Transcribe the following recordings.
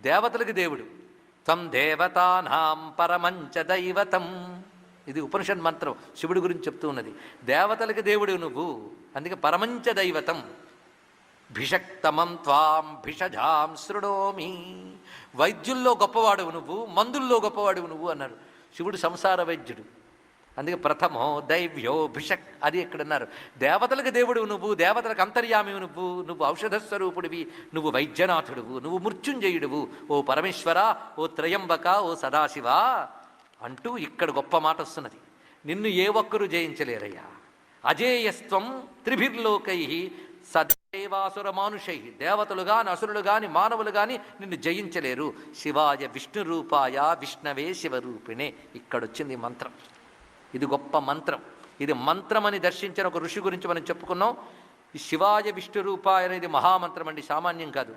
దేవతలకి దేవుడు. త్వం దేవతానాం పరమంచ దైవతం. ఇది ఉపనిషద్ మంత్రం. శివుడి గురించి చెప్తూ ఉన్నది. దేవతలకి దేవుడు నువ్వు. అందుకే పరమంచ దైవతం. భిషక్తమం త్వాం భిషజాం శృణోమి. వైద్యుల్లో గొప్పవాడు నువ్వు మందుల్లో గొప్పవాడు నువ్వు అన్నారు. శివుడు సంసార వైద్యుడు. అందుకే ప్రథమో దైవ్యో భిషక్ అది ఎక్కడన్నారు దేవతలకు దేవుడు నువ్వు దేవతలకు అంతర్యామి నువ్వు నువ్వు ఔషధ స్వరూపుడివి నువ్వు వైద్యనాథుడువు నువ్వు మృత్యుంజయుడువు ఓ పరమేశ్వర ఓ త్రయంబక ఓ సదాశివ అంటూ ఇక్కడ గొప్ప మాట వస్తున్నది. నిన్ను ఏ ఒక్కరూ జయించలేరయ్యా. అజేయస్త్వం త్రిభిర్లోకై సదైవాసుర మానుషై దేవతలు గాని అసురులు గాని మానవులు గాని నిన్ను జయించలేరు. శివాయ విష్ణు రూపాయ విష్ణవే శివరూపిణే. ఇక్కడొచ్చింది మంత్రం. ఇది గొప్ప మంత్రం. ఇది మంత్రం అని దర్శించిన ఒక ఋషి గురించి మనం చెప్పుకున్నాం. ఈ శివాయ విష్ణు రూపాయ అనేది మహామంత్రం అండి సామాన్యం కాదు.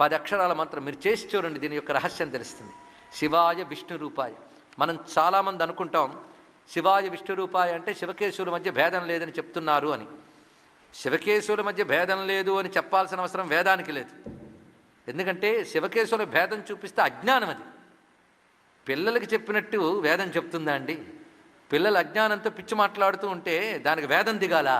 పది అక్షరాల మంత్రం. మీరు చేసి చూడండి దీని యొక్క రహస్యం తెలుస్తుంది. శివాయ విష్ణు రూపాయ. మనం చాలామంది అనుకుంటాం శివాయ విష్ణు రూపాయ అంటే శివకేశవుల మధ్య భేదం లేదని చెప్తున్నారు అని. శివకేశవుల మధ్య భేదం లేదు అని చెప్పాల్సిన అవసరం వేదానికి లేదు. ఎందుకంటే శివకేశవుల భేదం చూపిస్తే అజ్ఞానం అది. పిల్లలకి చెప్పినట్టు వేదం చెప్తుందా అండి? పిల్లలు అజ్ఞానంతో పిచ్చి మాట్లాడుతూ ఉంటే దానికి వేదం దిగాల.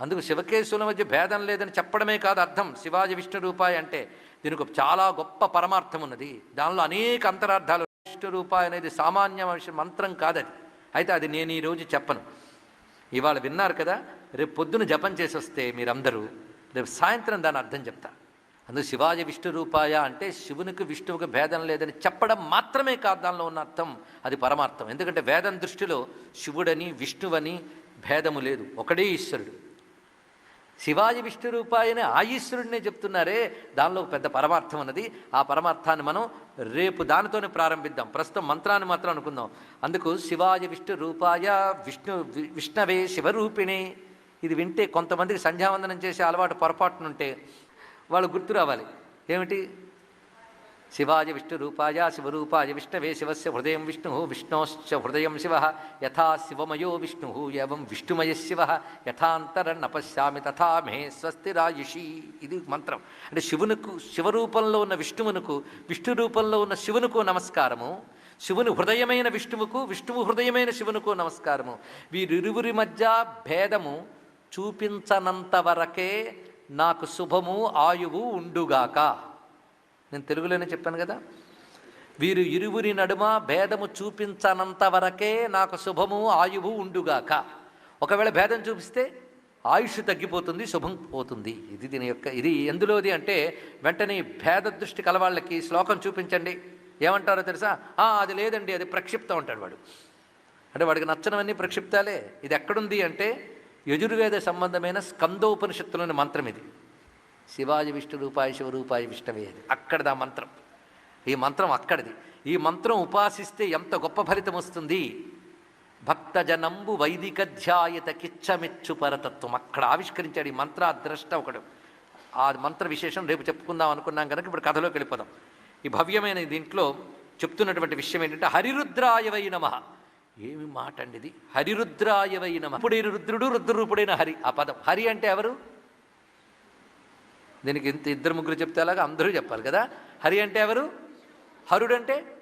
అందుకు శివకేశవుల మధ్య భేదం లేదని చెప్పడమే కాదు అర్థం. శివాజీ విష్ణు రూపాయి అంటే దీనికి చాలా గొప్ప పరమార్థం ఉన్నది. దానిలో అనేక అంతరార్థాలు విష్ణు రూపాయి అనేది సామాన్య మంత్రం కాదది. అయితే అది నేను ఈరోజు చెప్పను. ఇవాళ విన్నారు కదా రేపు పొద్దున జపం చేసి వస్తే మీరందరూ రేపు సాయంత్రం దాని అర్థం చెప్తా. అందుకు శివాజీ విష్ణు రూపాయ అంటే శివునికి విష్ణువుకి భేదం లేదని చెప్పడం మాత్రమే కాదు దానిలో ఉన్న అర్థం. అది పరమార్థం. ఎందుకంటే వేదం దృష్టిలో శివుడని విష్ణువని భేదము లేదు. ఒకడే ఈశ్వరుడు. శివాజీ విష్ణు రూపాయని ఆ ఈశ్వరుడినే చెప్తున్నారే. దానిలో పెద్ద పరమార్థం ఉన్నది. ఆ పరమార్థాన్ని మనం రేపు దానితోనే ప్రారంభిద్దాం. ప్రస్తుతం మంత్రాన్ని మాత్రం అనుకుందాం. అందుకు శివాజీ విష్ణు రూపాయ విష్ణు వి- విష్ణవే శివరూపిణి. ఇది వింటే కొంతమందికి సంధ్యావందనం చేసే అలవాటు పొరపాటునుంటే వాళ్ళు గుర్తు రావాలి. ఏమిటి? శివాయ విష్ణు రూపాయ శివరూపాయ విష్ణవే శివస్య హృదయం విష్ణు విష్ణోశ్చ హృదయం శివ యథా శివమయో విష్ణు ఏవం విష్ణుమయ శివ యథాంతరన్న పశ్యామి తథా మే స్వస్తిరాయుషి. ఇది మంత్రం. అంటే శివునకు శివరూపంలో ఉన్న విష్ణువునకు విష్ణు రూపంలో ఉన్న శివునకు నమస్కారము శివుని హృదయమైన విష్ణువుకు విష్ణువు హృదయమైన శివునకు నమస్కారము. వీరిరువురి మధ్య భేదము చూపించనంత వరకే నాకు శుభము ఆయువు ఉండుగాక. నేను తెలుగులోనే చెప్పాను కదా? వీరు ఇరువురి నడుమ భేదము చూపించనంత వరకే నాకు శుభము ఆయువు ఉండుగాక. ఒకవేళ భేదం చూపిస్తే ఆయుష్ తగ్గిపోతుంది శుభం పోతుంది. ఇది దీని యొక్క ఇది ఎందులోది అంటే వెంటనే భేద దృష్టి కలవాళ్ళకి శ్లోకం చూపించండి. ఏమంటారో తెలుసా? అది లేదండి అది ప్రక్షిప్తం అంటాడు వాడు. అంటే వాడికి నచ్చనవన్నీ ప్రక్షిప్తాలే. ఇది ఎక్కడుంది అంటే యజుర్వేద సంబంధమైన స్కందోపనిషత్తులోని మంత్రం ఇది. శివాజీ విష్ణు రూపాయి శివరూపాయి విష్ణవే అది. అక్కడిది ఆ మంత్రం. ఈ మంత్రం అక్కడిది. ఈ మంత్రం ఉపాసిస్తే ఎంత గొప్ప ఫలితం వస్తుంది? భక్తజనంబు వైదిక ధ్యాయత కిచ్చమెచ్చు పరతత్వం. అక్కడ ఆవిష్కరించాడు ఈ మంత్ర ద్రష్ట ఒకడు. ఆ మంత్ర విశేషం రేపు చెప్పుకుందాం అనుకున్నాం కనుక ఇప్పుడు కథలోకి వెళ్ళిపోదాం. ఈ భవ్యమైన దీంట్లో చెప్తున్నటువంటి విషయం ఏంటంటే హరిరుద్రాయవై నమ. ఏమి మాట అండి ఇది హరిరుద్రాయవైన నమ. రుద్రుడు రుద్రరూపుడైన హరి. ఆ పదం. హరి అంటే ఎవరు? దీనికి ఇంత ఇద్దరు ముగ్గురు చెప్తే అలాగా అందరూ చెప్పాలి కదా. హరి అంటే ఎవరు? హరుడు అంటే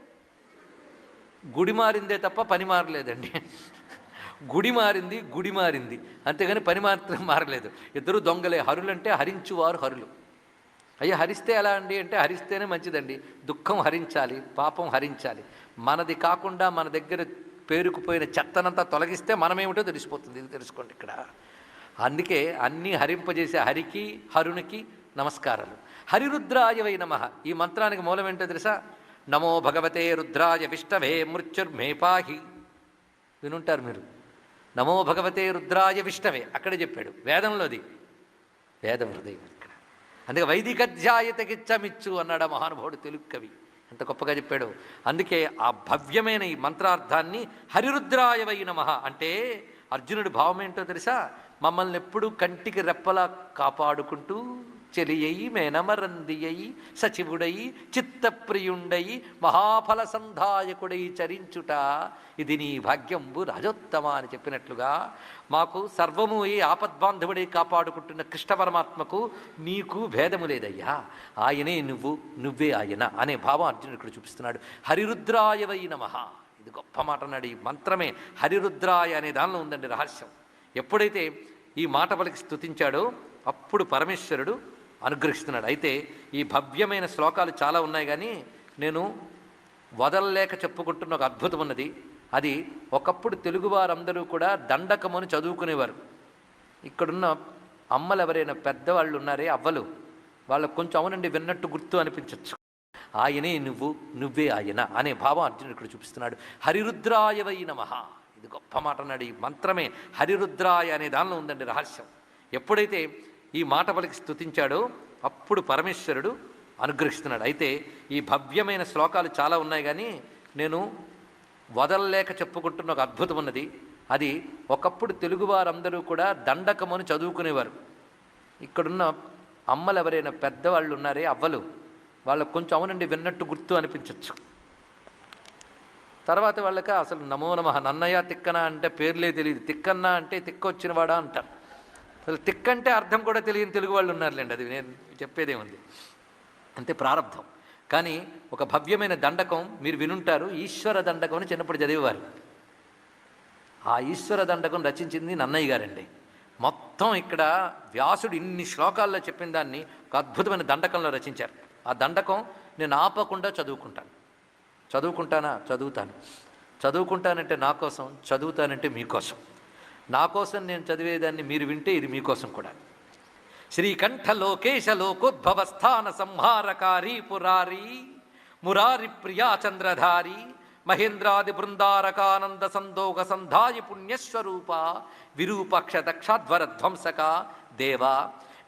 గుడి మారిందే తప్ప పని మారలేదండి. గుడి మారింది గుడి మారింది. అంతేగాని పని మాత్రం మారలేదు. ఇద్దరు దొంగలే. హరులంటే హరించువారు హరులు. అయ్యా హరిస్తే ఎలా అండి? అంటే హరిస్తేనే మంచిదండి. దుఃఖం హరించాలి పాపం హరించాలి. మనది కాకుండా మన దగ్గర పేరుకుపోయిన చెత్తనంతా తొలగిస్తే మనమేమిటో తెలిసిపోతుంది. ఇది తెలుసుకోండి ఇక్కడ. అందుకే అన్నీ హరింపజేసే హరికి హరునికి నమస్కారాలు. హరిరుద్రాయ వై నమ. ఈ మంత్రానికి మూలం ఏంటో తెలుసా? నమో భగవతే రుద్రాయ విష్ణవే మృత్యుర్మే పాహి. వినుంటారు మీరు? నమో భగవతే రుద్రాయ విష్ణవే. అక్కడే చెప్పాడు. వేదంలోది. వేదం హృదయం ఇక్కడ. అందుకే వైదిక ధ్యాయతకిచ్చమిచ్చు అన్నాడు మహానుభావుడు తెలుగు కవి. ఎంత గొప్పగా చెప్పాడు. అందుకే ఆ భవ్యమైన ఈ మంత్రార్థాన్ని హరిరుద్రాయవై నమః అంటే అర్జునుడి భావం ఏంటో తెలుసా? మమ్మల్ని ఎప్పుడూ కంటికి రెప్పలా కాపాడుకుంటూ చెలియై మేనమరందియై సచివుడై చిత్తప్రియుండై మహాఫల సంధాయకుడై చరించుట ఇది నీ భాగ్యంబు రాజోత్తమ అని చెప్పినట్లుగా మాకు సర్వము ఈ ఆపద్బాంధవుడై కాపాడుకుంటున్న కృష్ణ పరమాత్మకు నీకు భేదము లేదయ్యా ఆయనే నువ్వు నువ్వే ఆయన అనే భావం అర్జునుడు ఇక్కడ చూపిస్తున్నాడు హరిరుద్రాయవై నమ ఇది గొప్ప మాట అన్నాడు ఈ మంత్రమే హరిరుద్రాయ అనే దానిలో ఉందండి రహస్యం ఎప్పుడైతే ఈ మాట పలికి స్తుతించాడో అప్పుడు పరమేశ్వరుడు అనుగ్రహిస్తున్నాడు. అయితే ఈ భవ్యమైన శ్లోకాలు చాలా ఉన్నాయి కానీ నేను వదలలేక చెప్పుకుంటున్న ఒక అద్భుతం ఉన్నది. అది ఒకప్పుడు తెలుగువారందరూ కూడా దండకమని చదువుకునేవారు. ఇక్కడున్న అమ్మలు ఎవరైనా పెద్దవాళ్ళు ఉన్నారే అవ్వలు. వాళ్ళకు కొంచెం అవునండి విన్నట్టు గుర్తు అనిపించవచ్చు ఆయనే నువ్వు నువ్వే ఆయన అనే భావం అర్జునుడు ఇక్కడ చూపిస్తున్నాడు. హరిరుద్రాయవై నమః. ఇది గొప్ప మాట అన్నాడు. ఈ మంత్రమే హరిరుద్రాయ అనే దానిలో ఉందండి రహస్యం. ఎప్పుడైతే ఈ మాట పలికి స్తుతించాడో అప్పుడు పరమేశ్వరుడు అనుగ్రహిస్తున్నాడు. అయితే ఈ భవ్యమైన శ్లోకాలు చాలా ఉన్నాయి కానీ నేను వదలలేక చెప్పుకుంటున్న ఒక అద్భుతం ఉన్నది. అది ఒకప్పుడు తెలుగువారందరూ కూడా దండకమని చదువుకునేవారు. ఇక్కడున్న అమ్మలు ఎవరైనా పెద్దవాళ్ళు ఉన్నారే అవ్వలు. వాళ్ళకు కొంచెం అవునండి విన్నట్టు గుర్తు అనిపించవచ్చు తర్వాత వాళ్ళకి అసలు నమో నమ నన్నయ్య తిక్కన అంటే పేర్లే తెలియదు తిక్కన్న అంటే తిక్క వచ్చినవాడా అంటారు. అసలు తిక్ అంటే అర్థం కూడా తెలియని తెలుగు వాళ్ళు ఉన్నారులేండి అది నేను చెప్పేదేముంది అంతే ప్రారంభం. కానీ ఒక భవ్యమైన దండకం మీరు వినుంటారు ఈశ్వర దండకం అని చిన్నప్పుడు చదివేవారు. ఆ ఈశ్వర దండకం రచించింది నన్నయ్య గారండి. మొత్తం ఇక్కడ వ్యాసుడు ఇన్ని శ్లోకాల్లో చెప్పిన దాన్ని ఒక అద్భుతమైన దండకంలో రచించారు. ఆ దండకం నేను ఆపకుండా చదువుకుంటాను. చదువుకుంటానా? చదువుతాను. చదువుకుంటానంటే నా కోసం చదువుతానంటే మీకోసం నా కోసం నేను చదివేదాన్ని మీరు వింటే ఇది మీకోసం కూడా. శ్రీకంఠ లోకేశ లోకోద్భవస్థాన సంహారకారి పురారి మురారి ప్రియా చంద్రధారి మహేంద్రాది బృందారకానంద సందోగ సంధాయ పుణ్యస్వరూప విరూపక్ష దక్షాధ్వర ధ్వంసక దేవా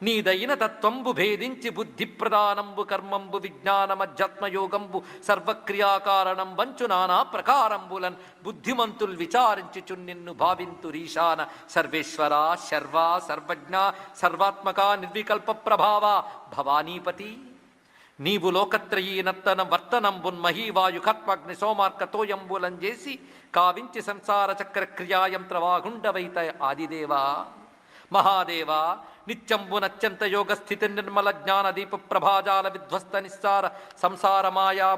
నీదైన తత్వంబు భేదించి బుద్ధి ప్రదానంబు కర్మంబు విజ్ఞానమధ్యాత్మయోగంబు సర్వక్రియాకారణం వంచు నానా ప్రకారంబులన్ బుద్ధిమంతులు విచారించుచు నిన్ను భావింతు భావింతురీశాన సర్వేశ్వర శర్వ సర్వజ్ఞ సర్వాత్మక నిర్వికల్ప ప్రభావ భవానీపతి. నీవు లోకత్రయీనత్తన వర్తనంబున్ కత్వగ్ని సోమార్కతోయంబులం చేసి కావించి సంసార చక్ర క్రియాయంత్రవాగుండవైత ఆదిదేవా. మహాదేవ నిత్యంబునత్యంత యోగ స్థితి నిర్మల జ్ఞాన దీప ప్రభాజాల విధ్వస్త నిస్సార సంసారమాయా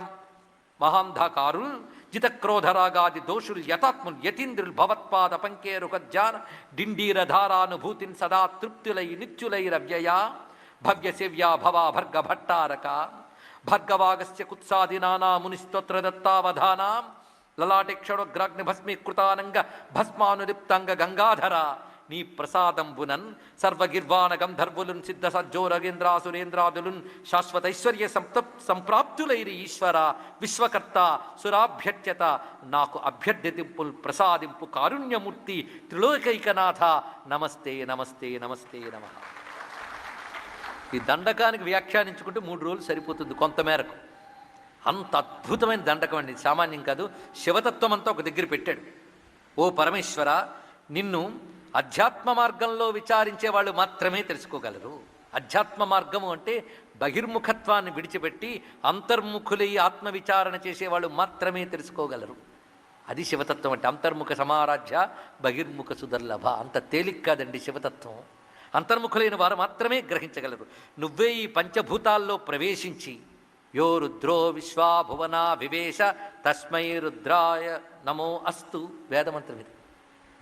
మహాంధకారు జితక్రోధరాగాది దోషుల్ యతాత్ముల్ యతీంద్రుల్ భవత్పాద పంకేరుక ధ్యాన డిండీరధారానుభూతిన్ సదా తృప్తులై నిత్యులైరవ్యయా భవ్యసేవ్యా భవా భర్గ భట్టారక భర్గవాగస్య కుత్సాదినానా మునిస్తోత్ర దత్తావధానా లలాటేక్షణోగ్రాగ్ని భస్మీకృతానంగ భస్మానులిప్తాంగ గంగాధర నీ ప్రసాదంబునన్ సర్వగిర్వాణ గంధర్వులున్ సిద్ధ సజ్జోరగేంద్రాసురేంద్రాదులున్ శాశ్వతైశ్వర్య సంప్త సంప్రాప్తులైరి ఈశ్వర విశ్వకర్త సురాభ్యర్థ్యత. నాకు అభ్యర్థింపుల్ ప్రసాదింపు కారుణ్యమూర్తి త్రిలోకైకనాథ. నమస్తే నమస్తే నమస్తే నమ. ఈ దండకానికి వ్యాఖ్యానించుకుంటే మూడు రోజులు సరిపోతుంది కొంతమేరకు. అంత అద్భుతమైన దండకం అండి. సామాన్యం కాదు శివతత్వం అంతా ఒక దగ్గర పెట్టాడు. ఓ పరమేశ్వర నిన్ను అధ్యాత్మ మార్గంలో విచారించే వాళ్ళు మాత్రమే తెలుసుకోగలరు. అధ్యాత్మ మార్గము అంటే బహిర్ముఖత్వాన్ని విడిచిపెట్టి అంతర్ముఖులై ఆత్మవిచారణ చేసేవాళ్ళు మాత్రమే తెలుసుకోగలరు. అది శివతత్వం అంటే అంతర్ముఖ సమారాధ్య బహిర్ముఖ సుదర్లభ. అంత తేలిక్ కాదండి శివతత్వం. అంతర్ముఖులైన వారు మాత్రమే గ్రహించగలరు. నువ్వే ఈ పంచభూతాల్లో ప్రవేశించి యో రుద్రో విశ్వాభువనా వివేశ తస్మై రుద్రాయ నమో అస్తు. వేదమంత్రం ఇది.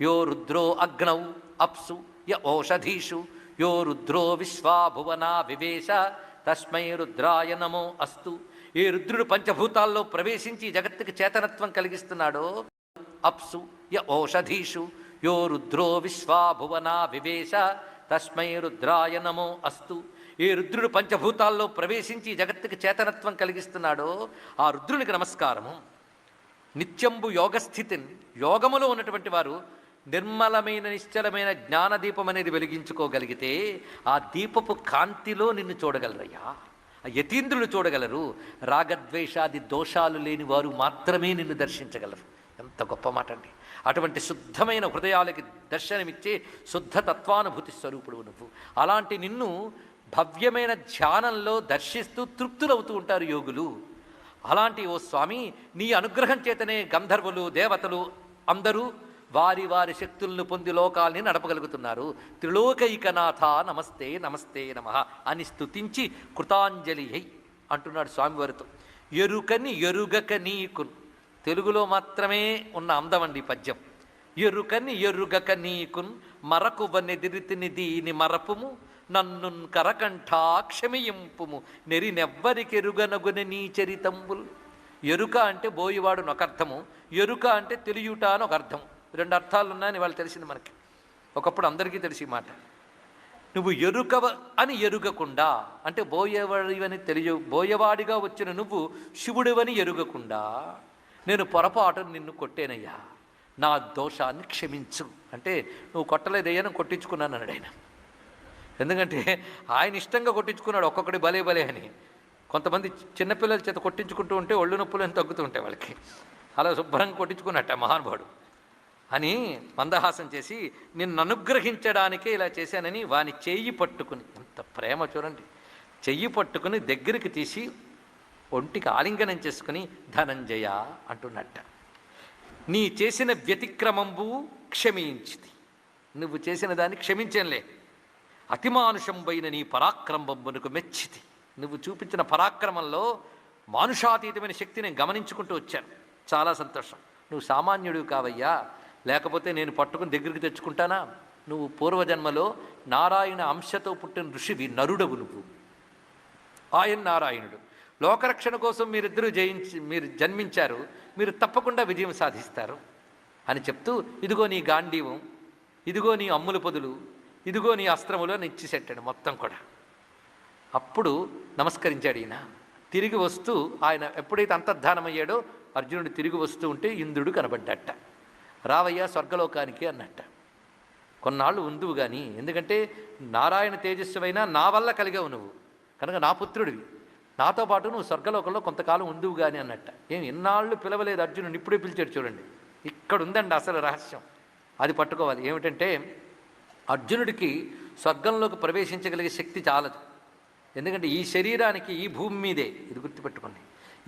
యో రుద్రో అగ్నౌ అప్సు య ఓషధీషు యో రుద్రో విశ్వాభువనా వివేశ తస్మై రుద్రాయ నమో అస్తు. ఏ రుద్రుడు పంచభూతాల్లో ప్రవేశించి జగత్తుకి చేతనత్వం కలిగిస్తున్నాడో? అప్సు య ఓషధీషు యో రుద్రో విశ్వాభువనా వివేశ తస్మై రుద్రాయ నమో అస్తు. ఏ రుద్రుడు పంచభూతాల్లో ప్రవేశించి జగత్తుకి చేతనత్వం కలిగిస్తున్నాడో? ఆ రుద్రునికి నమస్కారము. నిత్యంబు యోగస్థితిని యోగములో ఉన్నటువంటి వారు నిర్మలమైన నిశ్చలమైన జ్ఞానదీపం అనేది వెలిగించుకోగలిగితే ఆ దీపపు కాంతిలో నిన్ను చూడగలరయ్యా. యతీంద్రులు చూడగలరు. రాగద్వేషాది దోషాలు లేని వారు మాత్రమే నిన్ను దర్శించగలరు. ఎంత గొప్ప మాట అండి అటువంటి శుద్ధమైన హృదయాలకి దర్శనమిచ్చే శుద్ధ తత్వానుభూతి స్వరూపుడు నువ్వు. అలాంటి నిన్ను భవ్యమైన ధ్యానంలో దర్శిస్తూ తృప్తులవుతూ ఉంటారు యోగులు. అలాంటి ఓ స్వామి నీ అనుగ్రహం చేతనే గంధర్వులు దేవతలు అందరూ వారి వారి శక్తులను పొంది లోకాల్ని నడపగలుగుతున్నారు. త్రిలోకైకనాథ నమస్తే నమస్తే నమ అని స్తుతించి కృతాంజలి అయి అంటున్నాడు స్వామివారితో. ఎరుకని ఎరుగక నీకు తెలుగులో మాత్రమే ఉన్న అందమండి పద్యం. ఎరుకని ఎరుగక నీకున్ మరకువనెదిరితిని దీని మరపుము నన్నున్ కరకంఠా నెరి నెరినెవ్వరికెరుగనగుని నీ చరితంబుల్. ఎరుక అంటే బోయివాడు నొకర్థము ఎరుక అంటే తెలియుట అని ఒక అర్థం రెండు అర్థాలు ఉన్నాయని వాళ్ళు తెలిసింది మనకి. ఒకప్పుడు అందరికీ తెలిసి మాట. నువ్వు ఎరుకవ అని ఎరుగకుండా అంటే బోయవాడివని తెలియ బోయవాడిగా వచ్చిన నువ్వు శివుడివని ఎరుగకుండా నేను పొరపాటు నిన్ను కొట్టేనయ్యా. నా దోషాన్ని క్షమించు. అంటే నువ్వు కొట్టలేదయ్యా నేను కొట్టించుకున్నాను అన్నాడు ఆయన. ఎందుకంటే ఆయన ఇష్టంగా కొట్టించుకున్నాడు ఒక్కొక్కటి భలే భలే అని. కొంతమంది చిన్నపిల్లల చేత కొట్టించుకుంటూ ఉంటే ఒళ్ళు నొప్పులు అని తగ్గుతూ ఉంటాయి వాళ్ళకి. అలా శుభ్రంగా కొట్టించుకున్నట్ట మహానుభావుడు. అని మందహాసం చేసి నిన్ను అనుగ్రహించడానికే ఇలా చేశానని వాని చెయ్యి పట్టుకుని ఎంత ప్రేమ చూడండి. చెయ్యి పట్టుకుని దగ్గరికి తీసి ఒంటికి ఆలింగనం చేసుకుని ధనంజయ అంటున్నట్ట. నీ చేసిన వ్యతిక్రమంబు క్షమించింది నువ్వు చేసిన దాన్ని క్షమించంలే అతిమానుషంబైన నీ పరాక్రమంబునకు మెచ్చితి. నువ్వు చూపించిన పరాక్రమంలో మానుషాతీతమైన శక్తిని గమనించుకుంటూ వచ్చాను. చాలా సంతోషం. నువ్వు సామాన్యుడు కావయ్యా. లేకపోతే నేను పట్టుకుని దగ్గరికి తెచ్చుకుంటానా? నువ్వు పూర్వజన్మలో నారాయణ అంశతో పుట్టిన ఋషివి నరుడవు నువ్వు. ఆయన నారాయణుడు. లోకరక్షణ కోసం మీరిద్దరూ జయించి మీరు జన్మించారు. మీరు తప్పకుండా విజయం సాధిస్తారు. అని చెప్తూ ఇదిగో నీ గాంధీవం ఇదిగో నీ అమ్ముల పొదులు ఇదిగో నీ అస్త్రములు అని ఇచ్చిసెట్టాడు మొత్తం కూడా. అప్పుడు నమస్కరించాడు ఈయన. తిరిగి వస్తూ ఆయన ఎప్పుడైతే అంతర్ధానమయ్యాడో అర్జునుడు తిరిగి వస్తూ ఉంటే ఇంద్రుడు కనబడ్డట. రావయ్యా స్వర్గలోకానికి అన్నట్ట. కొన్నాళ్ళు ఉందువు కానీ ఎందుకంటే నారాయణ తేజస్సువైనా నా వల్ల కలిగావు నువ్వు. కనుక నా పుత్రుడివి. నాతో పాటు నువ్వు స్వర్గలోకంలో కొంతకాలం ఉందువు కానీ అన్నట్ట. ఏం ఎన్నాళ్ళు పిలవలేదు అర్జునుడు ఇప్పుడే పిలిచాడు చూడండి. ఇక్కడ ఉందండి అసలు రహస్యం. అది పట్టుకోవాలి. ఏమిటంటే అర్జునుడికి స్వర్గంలోకి ప్రవేశించగలిగే శక్తి చాలదు. ఎందుకంటే ఈ శరీరానికి ఈ భూమి మీదే. ఇది గుర్తుపెట్టుకోండి.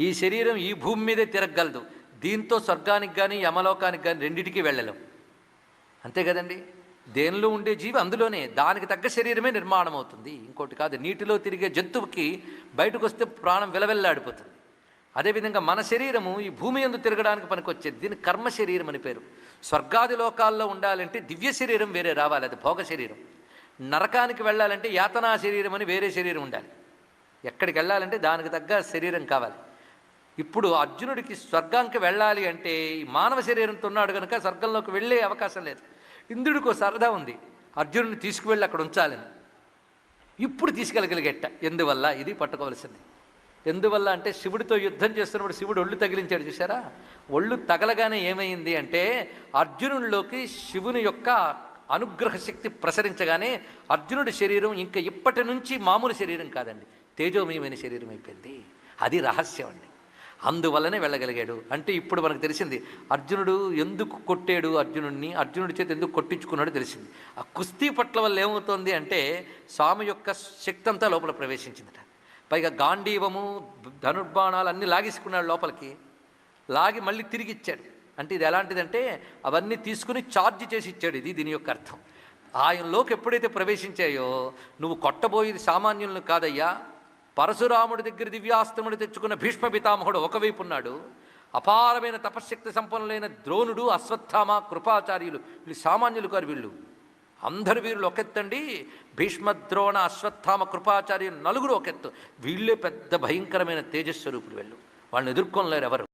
ఈ శరీరం ఈ భూమి మీదే తిరగగలదు. దీంతో స్వర్గానికి కానీ యమలోకానికి కానీ రెండిటికి వెళ్ళలేం. అంతే కదండి? దేనిలో ఉండే జీవి అందులోనే. దానికి తగ్గ శరీరమే నిర్మాణం అవుతుంది ఇంకోటి కాదు నీటిలో తిరిగే జంతువుకి బయటకు వస్తే ప్రాణం విలవెల్లాడిపోతుంది. అదేవిధంగా మన శరీరము ఈ భూమి ఎందు తిరగడానికి పనికొచ్చేది దీని కర్మ శరీరం అని పేరు. స్వర్గాది లోకాల్లో ఉండాలంటే దివ్య శరీరం వేరే రావాలి అది భోగ శరీరం. నరకానికి వెళ్ళాలంటే యాతనా శరీరం అని వేరే శరీరం ఉండాలి. ఎక్కడికి వెళ్ళాలంటే దానికి తగ్గ శరీరం కావాలి. ఇప్పుడు అర్జునుడికి స్వర్గానికి వెళ్ళాలి అంటే ఈ మానవ శరీరంతో ఉన్నాడు కనుక స్వర్గంలోకి వెళ్ళే అవకాశం లేదు. ఇంద్రుడికి ఒక సరదా ఉంది. అర్జునుడిని తీసుకువెళ్ళి అక్కడ ఉంచాలని. ఇప్పుడు తీసుకెళ్ళగలిగేట. ఎందువల్ల? ఇది పట్టుకోవలసింది. ఎందువల్ల అంటే శివుడితో యుద్ధం చేస్తున్నప్పుడు శివుడు ఒళ్ళు తగిలించాడు చూసారా ఒళ్ళు తగలగానే ఏమైంది అంటే అర్జునుడిలోకి శివుని యొక్క అనుగ్రహ శక్తి ప్రసరించగానే అర్జునుడి శరీరం ఇంకా ఇప్పటి నుంచి మామూలు శరీరం కాదండి. తేజోమయమైన శరీరం అయిపోయింది. అది రహస్యం అండి. అందువల్లనే వెళ్ళగలిగాడు. అంటే ఇప్పుడు మనకు తెలిసింది అర్జునుడు ఎందుకు కొట్టాడు అర్జునుడిని అర్జునుడి చేతి ఎందుకు కొట్టించుకున్నాడు తెలిసింది. ఆ కుస్తీ పట్ల వల్ల ఏమవుతుంది అంటే స్వామి యొక్క శక్తి అంతా లోపల ప్రవేశించిందట. పైగా గాంధీవము ధనుర్బాణాలు అన్నీ లాగేసుకున్నాడు లోపలికి. లాగి మళ్ళీ తిరిగి ఇచ్చాడు. అంటే ఇది ఎలాంటిదంటే అవన్నీ తీసుకుని ఛార్జ్ చేసి ఇచ్చాడు ఇది దీని యొక్క అర్థం. ఆయనలోకి ఎప్పుడైతే ప్రవేశించాయో నువ్వు కొట్టబోయేది సామాన్యులను కాదయ్యా. పరశురాముడి దగ్గర దివ్యాస్త్రముడు తెచ్చుకున్న భీష్మ పితామహుడు ఒకవైపు ఉన్నాడు. అపారమైన తపశ్శక్తి సంపన్నులైన ద్రోణుడు అశ్వత్థామ కృపాచార్యులు వీళ్ళు సామాన్యులు కారు వీళ్ళు. అందరు వీరులు ఒకెత్తండి. భీష్మద్రోణ అశ్వత్థామ కృపాచార్యులు నలుగురు ఒకెత్తు. వీళ్ళే పెద్ద భయంకరమైన తేజస్వరూపులు వెళ్ళు. వాళ్ళని ఎదుర్కొనలేరు ఎవరు.